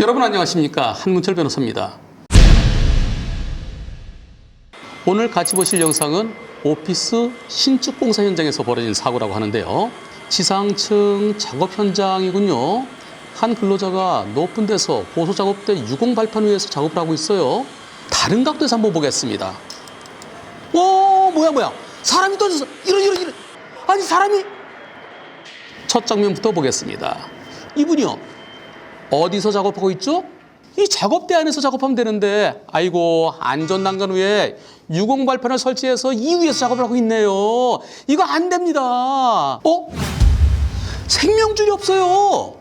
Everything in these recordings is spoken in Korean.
여러분 안녕하십니까 한문철 변호사입니다. 오늘 같이 보실 영상은 오피스 신축 공사 현장에서 벌어진 사고라고 하는데요. 지상층 작업 현장이군요. 한 근로자가 높은 데서 고소 작업대 유공 발판 위에서 작업을 하고 있어요. 다른 각도에서 한번 보겠습니다. 오 뭐야 뭐야 사람이 떨어졌어 이런 이런 이런 아니 사람이 첫 장면부터 보겠습니다. 이분이요 어디서 작업하고 있죠? 이 작업대 안에서 작업하면 되는데 아이고 안전 난간 위에 유공 발판을 설치해서 이 위에서 작업을 하고 있네요. 이거 안 됩니다. 어? 생명줄이 없어요.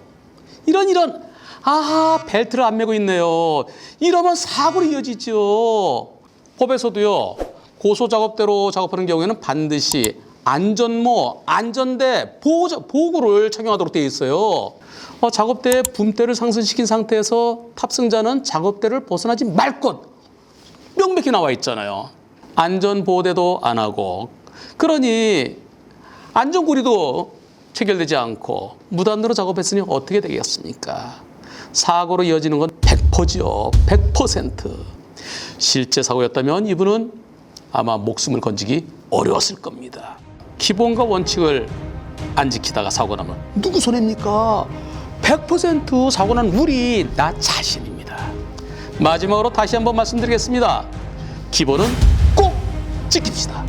이런 이런 아하 벨트를 안 매고 있네요. 이러면 사고로 이어지죠. 법에서도요 고소 작업대로 작업하는 경우에는 반드시 안전모, 안전대, 보호, 보호구를 착용하도록 되어 있어요. 어, 작업대에 붐대를 상승시킨 상태에서 탑승자는 작업대를 벗어나지 말 것. 명백히 나와 있잖아요. 안전보호대도 안 하고. 그러니 안전고리도 체결되지 않고 무단으로 작업했으니 어떻게 되겠습니까? 사고로 이어지는 건 100%죠. 100%. 실제 사고였다면 이분은 아마 목숨을 건지기 어려웠을 겁니다. 기본과 원칙을 안 지키다가 사고 나면 누구 손해입니까? 100% 사고 난 우리 나 자신입니다. 마지막으로 다시 한번 말씀드리겠습니다. 기본은 꼭 지킵시다.